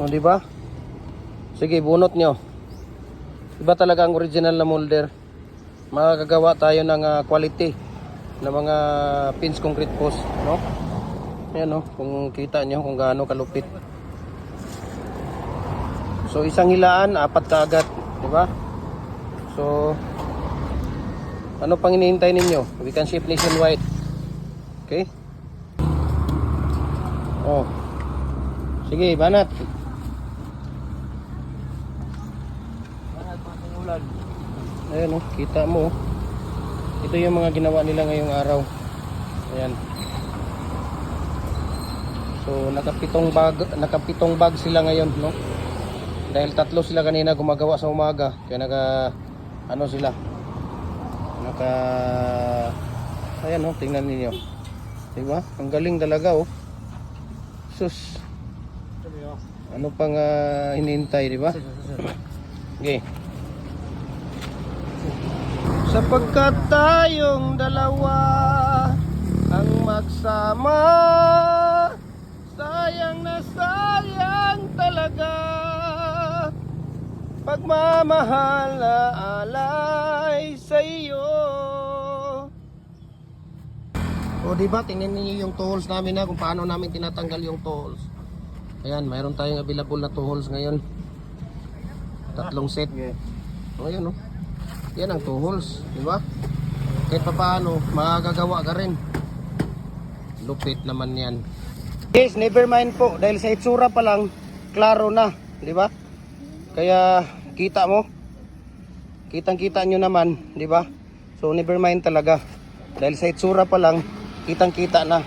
O, di ba? Sige, bunot nyo. Iba talaga ang original na molder. Makakagawa tayo ng ah, quality na mga pins concrete post, no? Ayan, no? Kung kita nyo kung gaano kalupit. So, isang hilaan, apat ka agad, di ba? So, ano pang hinihintay ninyo? We can ship nationwide. Okay? Oh. Sige, banat. Ayan oh, kita mo. oh. Ito yung mga ginawa nila ngayong araw. Ayan. So, nakapitong bag, nakapitong bag sila ngayon, no? Dahil tatlo sila kanina gumagawa sa umaga, kaya naka ano sila? Naka Ayan oh, tingnan niyo. 'Di ba? Ang galing talaga oh. Sus. Ano pang uh, hinihintay, di ba? Okay. Sapagkat tayong dalawa ang magsama Sayang na sayang talaga. Pagmamahal na alay sa iyo. O di ba tingnan niyo yung tools namin na kung paano namin tinatanggal yung tools. Ayan, mayroon tayong available na tools ngayon. Tatlong set. O ayan oh yan ang two holes, di ba? Kahit pa paano, makakagawa ka rin. Lupit naman yan. Guys, never mind po. Dahil sa itsura pa lang, klaro na, di ba? Kaya, kita mo. Kitang-kita nyo naman, di ba? So, never mind talaga. Dahil sa itsura pa lang, kitang-kita na.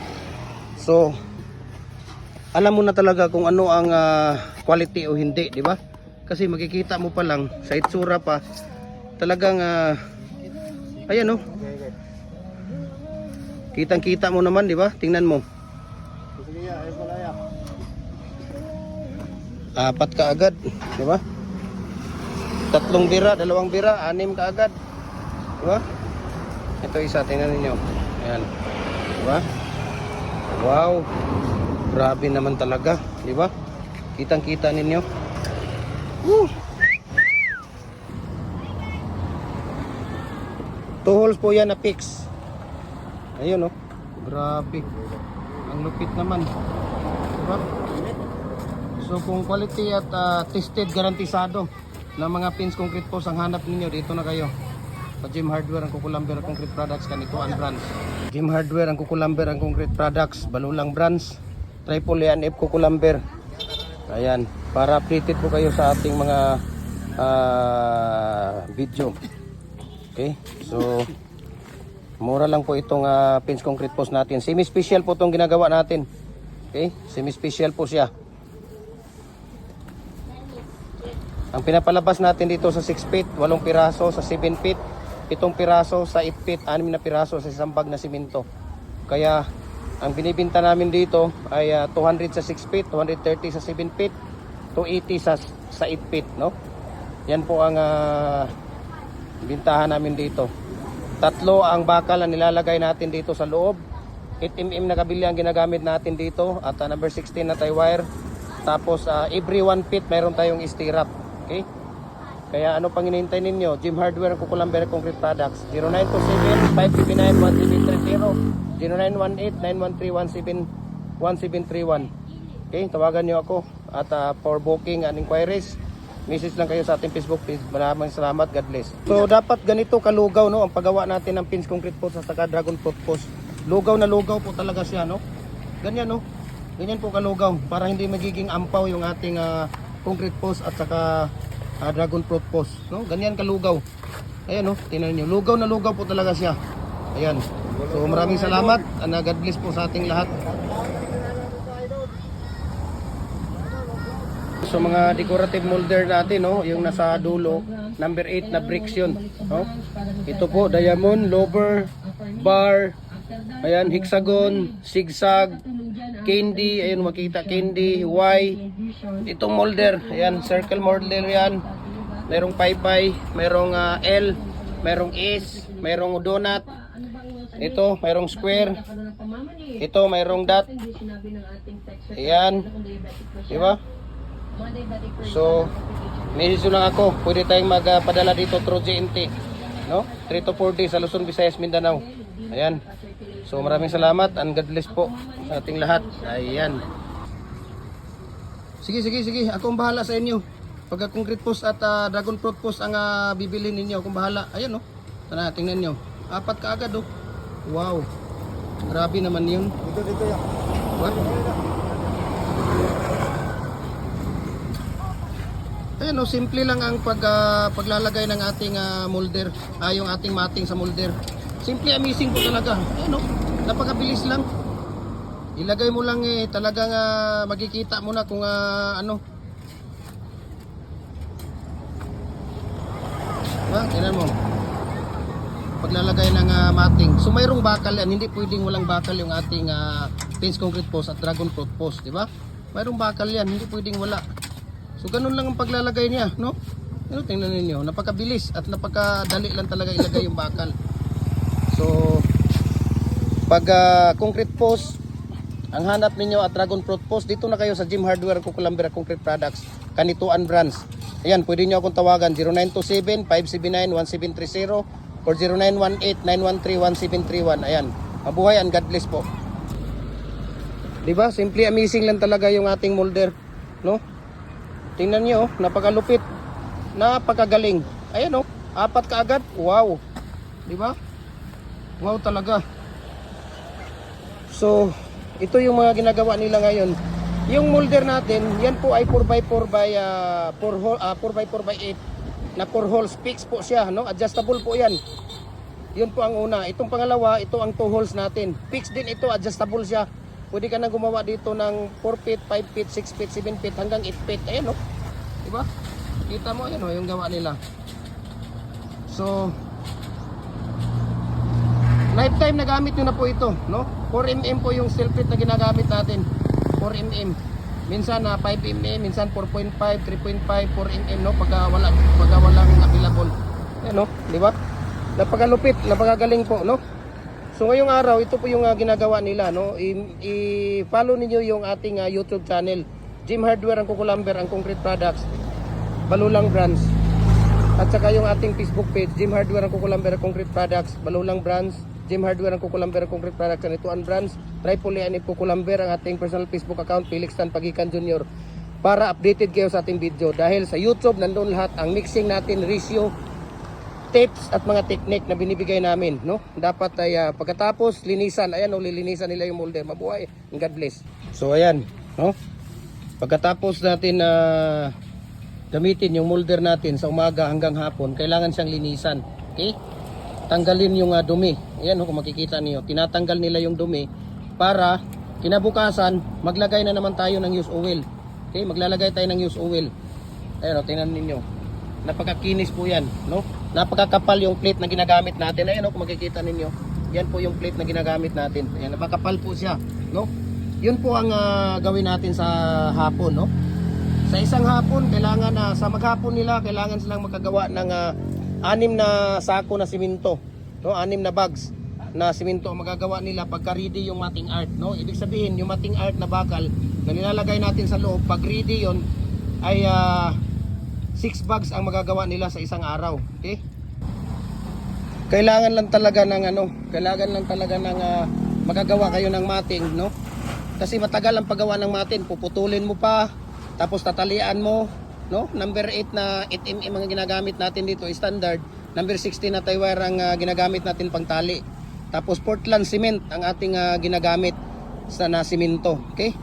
So, alam mo na talaga kung ano ang ah, quality o hindi, di ba? Kasi makikita mo pa lang sa itsura pa talagang ah, ayan oh. Kitang-kita mo naman, di ba? Tingnan mo. Apat ka agad, di ba? Tatlong bira, dalawang bira, anim ka agad. Di ba? Ito isa, tingnan niyo. Ayan. Di ba? Wow. Grabe naman talaga, di ba? Kitang-kita ninyo. Woo! Two holes po yan na fix. Ayun oh. Grabe. Ang lupit naman. Diba? So kung quality at ah, tested garantisado ng mga pins concrete post ang hanap ninyo dito na kayo. Sa Jim Hardware ang Kukulamber ang concrete products kanito ang brands. Jim Hardware ang Kukulamber ang concrete products, balulang brands, triple ANF Kukulamber. Ayan, para updated po kayo sa ating mga ah, video. Okay, so mura lang po itong ah, pins concrete post natin. Semi-special po itong ginagawa natin. Okay, semi-special po siya. Ang pinapalabas natin dito sa 6 feet, 8 piraso sa 7 feet, 7 piraso sa 8 feet, 6 na piraso sa isang bag na simento. Kaya ang binibinta namin dito ay ah, 200 sa 6 feet, 230 sa 7 feet, 280 sa sa 8 feet, no? Yan po ang ah, bintahan namin dito. Tatlo ang bakal na nilalagay natin dito sa loob. 8mm na kabili ang ginagamit natin dito at ah, number 16 na tie wire. Tapos ah, every 1 feet mayroon tayong stirrup. Okay? Kaya ano pang hinihintay ninyo? Jim Hardware ang Kukulamber Concrete Products. 0927-559-1730 0918-913-1731 Okay, tawagan nyo ako at ah, for booking and inquiries message lang kayo sa ating Facebook page. Maraming salamat. God bless. So, dapat ganito kalugaw, no? Ang paggawa natin ng pins concrete post at saka dragon fruit post. Lugaw na lugaw po talaga siya, no? Ganyan, no? Ganyan po kalugaw para hindi magiging ampaw yung ating ah, concrete post at saka ah, dragon fruit post, no? Ganyan kalugaw. Ayan, no? Tingnan niyo. Lugaw na lugaw po talaga siya. Ayan. So, maraming salamat. And God bless po sa ating lahat. So mga decorative molder natin, no, yung nasa dulo, number 8 na bricks yun. No? Ito po, diamond, lover, bar, ayan, hexagon, zigzag, candy, ayun makita, candy, Y. Itong molder, ayan, circle molder yan. Merong paypay, merong ah, L, merong S, merong donut. Ito, merong square. Ito, merong dot. Ayan. Di ba? So, message lang ako. Pwede tayong magpadala dito through GNT. No? 3 to 4 days sa Luzon, Visayas, Mindanao. Ayan. So, maraming salamat and God bless po sa ating lahat. Ayan. Sige, sige, sige. Ako ang bahala sa inyo. Pagka concrete post at ah, dragon fruit post ang uh, bibili ninyo, akong bahala. Ayan, no? Tara, tingnan nyo. Apat ka agad, oh. Wow. Grabe naman yun. Dito, dito yan. What? Ayan oh, simple lang ang pag, ah, paglalagay ng ating ah, molder, ah, yung ating mating sa molder. Simple amazing po talaga. Ayan oh, napakabilis lang. Ilagay mo lang eh, talagang ah, makikita mo na kung ah, ano. Diba? Tingnan mo. Paglalagay ng ah, mating. So mayroong bakal yan, hindi pwedeng walang bakal yung ating uh, fence concrete post at dragon fruit post, di ba? Mayroong bakal yan, hindi pwedeng wala. So ganun lang ang paglalagay niya, no? Ano tingnan ninyo, napakabilis at napakadali lang talaga ilagay yung bakal. So pag ah, concrete post ang hanap ninyo at dragon fruit post dito na kayo sa Gym Hardware Kukulambira Concrete Products Kanituan Branch. Ayan, pwede niyo akong tawagan 0927-579-1730 or 0918-913-1731. Ayan, mabuhay and God bless po. 'Di ba? Simply amazing lang talaga yung ating molder, no? Tingnan niyo, oh, napakalupit. Napakagaling. Ayan oh, apat kaagad. Wow. 'Di ba? Wow talaga. So, ito yung mga ginagawa nila ngayon. Yung molder natin, yan po ay 4x4 by uh, 4 hole, ah, 4x4 by 8 na 4 holes fix po siya, no? Adjustable po 'yan. Yun po ang una. Itong pangalawa, ito ang 2 holes natin. Fix din ito, adjustable siya. Pwede ka nang gumawa dito ng 4 feet, 5 feet, 6 feet, 7 feet, hanggang 8 feet. Ayan, no? Diba? Kita mo, ayan, no? Yung gawa nila. So, lifetime na gamit nyo na po ito, no? 4mm po yung steel plate na ginagamit natin. 4mm. Minsan na 5mm, minsan 4.5, 3.5, 4mm, no? Pagka wala, pagka walang available. Ayan, no? Di ba? Napakalupit, napakagaling po, no? So ngayong araw, ito po yung ah, ginagawa nila, no? I-follow niyo yung ating ah, YouTube channel. Jim Hardware ang Kukulamber, ang Concrete Products. Balulang Brands. At saka yung ating Facebook page, Jim Hardware ang Kukulamber, ang Concrete Products. Balulang Brands. Jim Hardware ang Kukulamber, ang Concrete Products. Ang Ituan Brands. Tripoli Anip Kukulamber, ang ating personal Facebook account, Felix Tan Pagikan Jr. Para updated kayo sa ating video. Dahil sa YouTube, nandun lahat ang mixing natin, ratio, tips at mga technique na binibigay namin, no? Dapat ay ah, pagkatapos linisan, ayan no, lilinisan nila yung molde. Mabuhay. God bless. So ayan, no? Pagkatapos natin na gamitin yung molder natin sa umaga hanggang hapon, kailangan siyang linisan. Okay? Tanggalin yung ah, dumi. Ayan no, kung makikita niyo, tinatanggal nila yung dumi para kinabukasan maglagay na naman tayo ng used oil. Okay? Maglalagay tayo ng used oil. Ayan o, tingnan ninyo. Napakakinis po yan, no? Napakakapal yung plate na ginagamit natin. Ayan o, kung makikita ninyo. Yan po yung plate na ginagamit natin. Ayan, napakapal po siya, no? Yun po ang ah, gawin natin sa hapon, no? Sa isang hapon, kailangan na sa maghapon nila, kailangan silang makagawa ng ah, anim na sako na simento, no? Anim na bags na simento magagawa nila pagka ready yung mating art, no? Ibig sabihin, yung mating art na bakal na nilalagay natin sa loob, pag ready yon ay ah, 6 bags ang magagawa nila sa isang araw. Okay? Kailangan lang talaga ng ano, kailangan lang talaga ng ah, magagawa kayo ng mating, no? Kasi matagal ang paggawa ng mating, puputulin mo pa, tapos tatalian mo, no? Number 8 na 8mm ang ginagamit natin dito, standard. Number 16 na wire ang ah, ginagamit natin pang tali. Tapos Portland cement ang ating ah, ginagamit sa na simento, okay?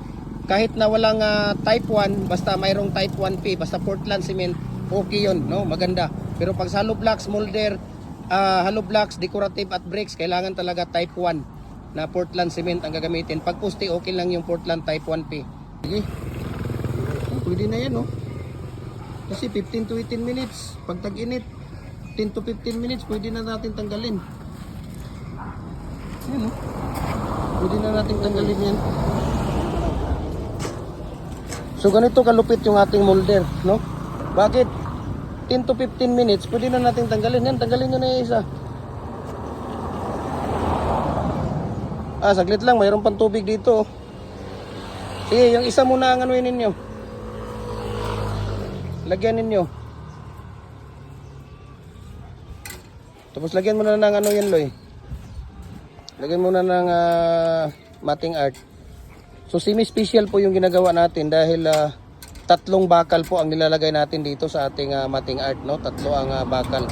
Kahit na walang ah, type 1, basta mayroong type 1P, basta Portland cement, okay 'yon, no? Maganda. Pero pag sa hollow blocks, molder, ah, hollow blocks, decorative at bricks, kailangan talaga type 1 na Portland cement ang gagamitin. Pag pusti, okay lang yung Portland type 1P. Sige. Oh, Pwede na yan, no? Kasi 15 to 18 minutes. Pag tag-init, 10 to 15 minutes, pwede na natin tanggalin. Yan, no? Pwede na natin tanggalin yan. So ganito kalupit yung ating molder, no? Bakit? 10 to 15 minutes, pwede na natin tanggalin yan. Tanggalin nyo na yung isa. Ah, saglit lang, mayroon pang tubig dito. oh. Sige, yung isa muna ang anuin ninyo. Lagyan ninyo. Tapos lagyan mo na ng ano yan, Loy. Lagyan mo na ng ah, mating art. So semi-special po yung ginagawa natin dahil ah, tatlong bakal po ang nilalagay natin dito sa ating ah, mating art, no? Tatlo ang ah, bakal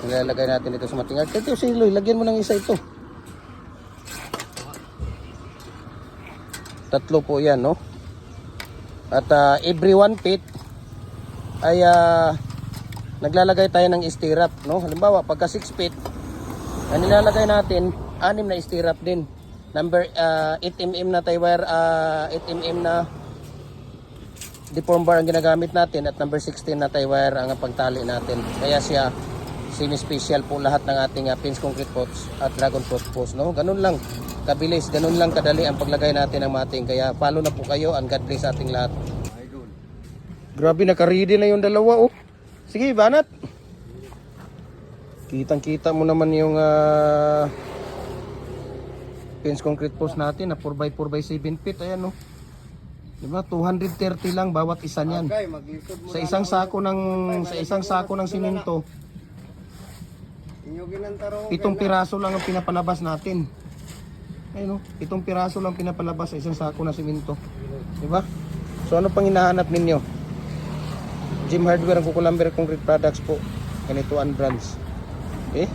nilalagay natin dito sa mating art. Ito si Loy, lagyan mo ng isa ito. Tatlo po yan, no? At ah, every one feet ay ah, naglalagay tayo ng stirrup, no? Halimbawa, pagka 6 feet, ang nilalagay natin, anim na stirrup din. Number ah, 8 mm na tie wire, ah, 8 mm na deform bar ang ginagamit natin at number 16 na tie wire ang pagtali natin. Kaya siya semi-special po lahat ng ating uh, pins concrete posts at dragon fruit posts, no? Ganun lang kabilis, ganun lang kadali ang paglagay natin ng mating. Kaya follow na po kayo and God bless ating lahat. Grabe, naka-ready na yung dalawa, oh. Sige, banat. Kitang-kita mo naman yung ah, pins concrete post natin na 4x4 by 7 feet. Ayan, oh. Diba? 230 lang bawat isa niyan. Okay, Sa isang sako ng sa isang sako ng simento, pitong piraso lang ang pinapalabas natin. Ayun, oh, pitong piraso lang pinapalabas sa isang sako ng simento. Diba? So ano pang hinahanap ninyo? Gym Hardware ang Kukulamber Concrete Products po. Ganito ang brands. Okay?